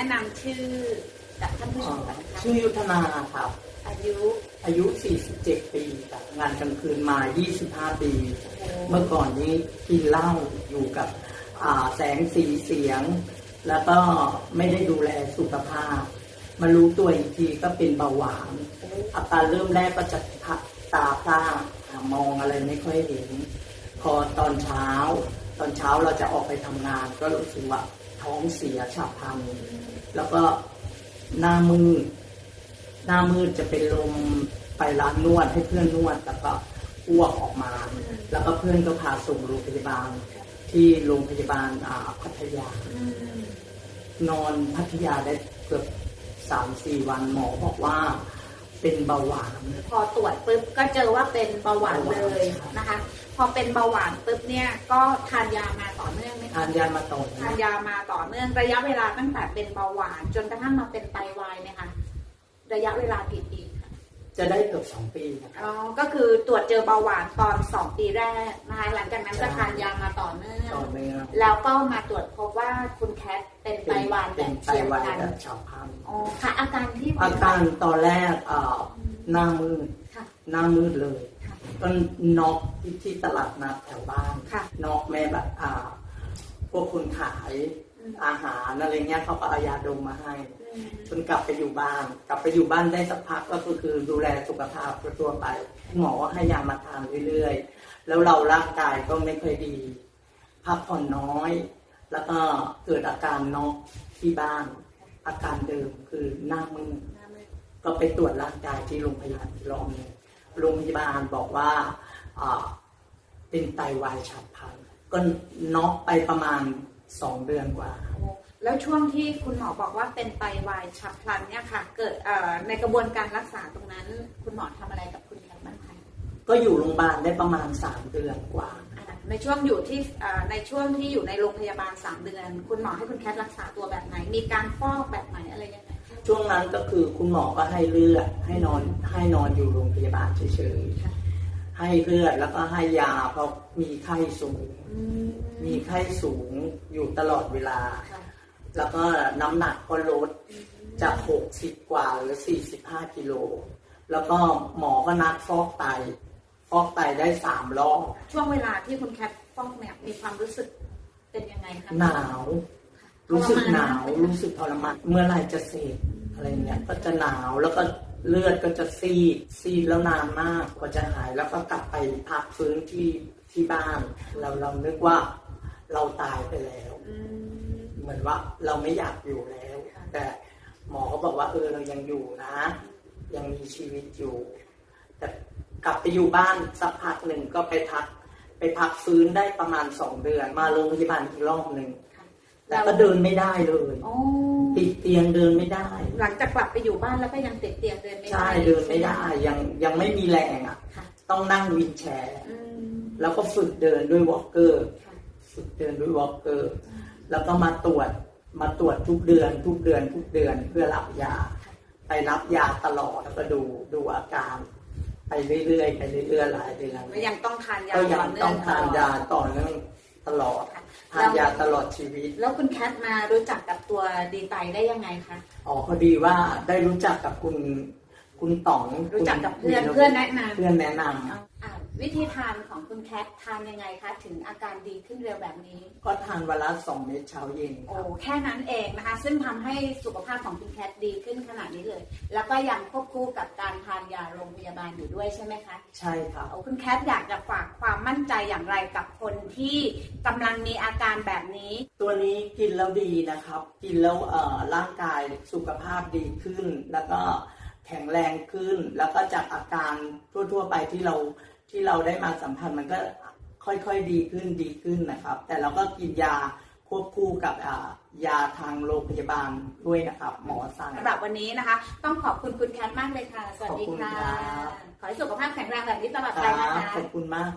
นะนำชื่อกับท่านผู้ชมก่อนนะคะชื่อยุทธนาครับ อายุอายุ 47 ปีครับงานกลางคืนมา 25 ปีโอ้โหเมื่อก่อนนี้กินเหล้าอยู่กับอ่าแสงสีเสียง แล้วก็ไม่ได้ดูแลสุขภาพ มารู้ตัวอีกทีก็เป็นเบาหวานอาการเริ่มแรกก็จะพักตาพร่าอ่ามองอะไรไม่ค่อยเห็น พอตอนเช้า ตอนเช้าเราจะออกไปทำงาน ก็รู้สึกว่า ท้องเสียฉับพลันแล้วก็หน้ามืดหน้ามืดจะเป็นลมไปร้านนวดให้เพื่อนนวด แล้วก็อ้วกออกมา แล้วก็เพื่อนก็พาส่งโรงพยาบาล ที่โรงพยาบาลอ่าพัทยา นอนพัทยาได้เกือบสามสี่วันหมอบอกว่า เป็นเบาหวาน พอตรวจปุ๊บก็เจอว่าเป็นเบาหวานเลยนะคะ พอเป็นเบาหวานปุ๊บเนี่ยก็ทานยามาต่อเนื่องไหมทาคะนยามาต่อทานยามาต่อเนื่องระยะเวลาตั้งแต่เป็นเบาหวาน จนกระทั่งมาเป็นไตวายเนี่ยค่ะระยะเวลากี่ปีคะ จะได้เกือบสองปีนะครัอ๋บอก็คือตรวจเจอเบาหวานตอนสองปีแรกนะคะหลังจากนั้นก็ทานยามาต่อเนื่องต่อเนื่องแล้วก็มาตรวจพบว่าคุณแคทเป็นไตวายแบเป็นบไตเฉียบวายพลันแบบฉับพลันอ๋อค่ะ อาการที่อาการตอนแรกอ่าหน้ามืดค่ะหน้ามืดเลยค่ะก็น็อกที่ที่ตลาดนัดแถวบ้านค่ะน็อกแม่แบบอ่าพวกคนขาย อืมอาหารอะไรเงี้ยเขาก็เอายาดมมาให้อืมจนกลับไปอยู่บ้าน กลับไปอยู่บ้านได้สักพักก็คือดูแลสุขภาพทั่วๆไป หมอก็ให้ยามาทานเรื่อยๆ แล้วเราร่างกายก็ไม่ค่อยดีพักผ่อนน้อย แล้วก็เกิดอาการน็อกที่บ้าน อาการเดิมคือหน้ามืดหน้ามืดก็ไปตรวจร่างกายที่โรงพยาบาลอีกรอบหนึงโรงพยาบาลบอกว่าอ่าเป็นไตวายฉับพลันก็น็อกไปประมาณ สองเดือนกว่าโอ้แล้วช่วงที่คุณหมอบอกว่าเป็นไตวายฉับพลันเนี่ยค่ะเกิดเอ่อในกระบวนการรักษาตรงนั้น คุณหมอทำอะไรกับคุณแคทบ้างคะก็อยู่โรงพยาบาลได้ประมาณสามเดือนกว่าอ่าในช่วงอยู่ที่เอ่อในช่วงที่อยู่ในโรงพยาบาลสามเดือน คุณหมอให้คุณแคทรักษาตัวแบบไหน มีการฟอกแบบไหนอะไรยังไงคะช่วงนั้นก็คือคุณหมอก็ให้เลือดให้นอนให้นอนอยู่โรงพยาบาลเฉยค่ะๆ ให้เลือดแล้วก็ให้ยาเพราะมีไข้สูงอืมมีไข้สูงอยู่ตลอดเวลาค่ะแล้วก็น้ำหนักก็ลดจาก60กว่าเหรือ45กิโล แล้วก็หมอก็นัดฟอกไต ฟอกไตได้สามรอบ ช่วงเวลาที่คุณแคทฟอกเนี่ยมีความรู้สึกเป็นยังไงคะหนาว รู้สึกหนาว รู้สึกทรมานเมื่อไหรจะเสร็จอะไรเงี้ย ก็จะหนาวแล้วก็ เลือดก็จะซีดซีดแล้วนานมากกว่าจะหายแล้วก็กลับไปพักฟื้นที่ที่บ้าน เราเรานึกว่าเราตายไปแล้วอืมเหมือนว่าเราไม่อยากอยู่แล้วค่ะแต่หมอก็บอกว่าเออเรายังอยู่นะ ยังมีชีวิตอยู่ แต่กลับไปอยู่บ้านสักพักหนึ่งก็ไปพัก ไปพักฟื้นได้ประมาณสองเดือน มาโรงพยาบาลอีกรอบหนึ่งค่ะ แล้วก็เดินไม่ได้เลยโอ้ติดเตียงเดินไม่ได้ หลังจากกลับไปอยู่บ้านแล้วก็ยังติดเตียงเดินไม่ได้ใช่เดินไม่ได้ยังยังไม่มีแรงอะค่ะต้องนั่งวินแชร์อืมแล้วก็ฝึกเดินด้วยวอล์กเกอร์ค่ะฝึกเดินด้วยวอล์กเกอร์แล้วก็มาตรวจมาตรวจทุกเดือน ทุกเดือน ทุกเดือนเพื่อรับยา ไปรับยาตลอดแล้วก็ดูดูอาการไปเรื่อยๆไปเรื่อยๆหลายเดือนก็ยังต้องทานยาก็ยัต่องเนื่ต้อองงทานยาต่อเนื่อง ตลอดค่ะทานยาตลอดชีวิต แล้วคุณแคทมารู้จักกับตัวดีไตได้ยังไงคะอ๋อพอดีว่าได้รู้จักกับคุณคุณต๋องรู้จักกับเพื่อนคุณเพื่อนแนะนำเพื่อนแนะนำอ่า วิธีทานของคุณแคททานยังไงคะถึงอาการดีขึ้นเร็วแบบนี้ก็ทานวันละสองเม็ดเช้าเย็นคโอ้รับแค่นั้นเองนะคะ ซึ่งทำให้สุขภาพของคุณแคทดีขึ้นขนาดนี้เลย แล้วก็ยังควบคู่กับการทานยาโรงพยาบาลอยู่ด้วยใช่ไหมคะ ใช่ครับ เอาคุณแคทอยากจะฝากความมั่นใจอย่างไรกับคนที่กำลังมีอาการแบบนี้ ตัวนี้กินแล้วดีนะครับ กินแล้วเอ่อร่างกายสุขภาพดีขึ้น แล้วก็แข็งแรงขึ้น แล้วก็จากอาการทั่ว ๆ ไปที่เรา ที่เราได้มาสัมผัสมันก็ค่อยๆดีขึ้นดีขึ้นนะครับ แต่เราก็กินยาควบคู่กับอ่ายาทางโรงพยาบาลด้วยนะครับ หมอสั่งสำหรับวันนี้นะคะ ต้องขอบคุณคุณแคทมากเลยค่ะ สวัสดีขอบคุณค่ะครับขอให้สุขภาพแข็งแรงแบบนี้ตลอดคไปรันะบคะขอบคุณมาก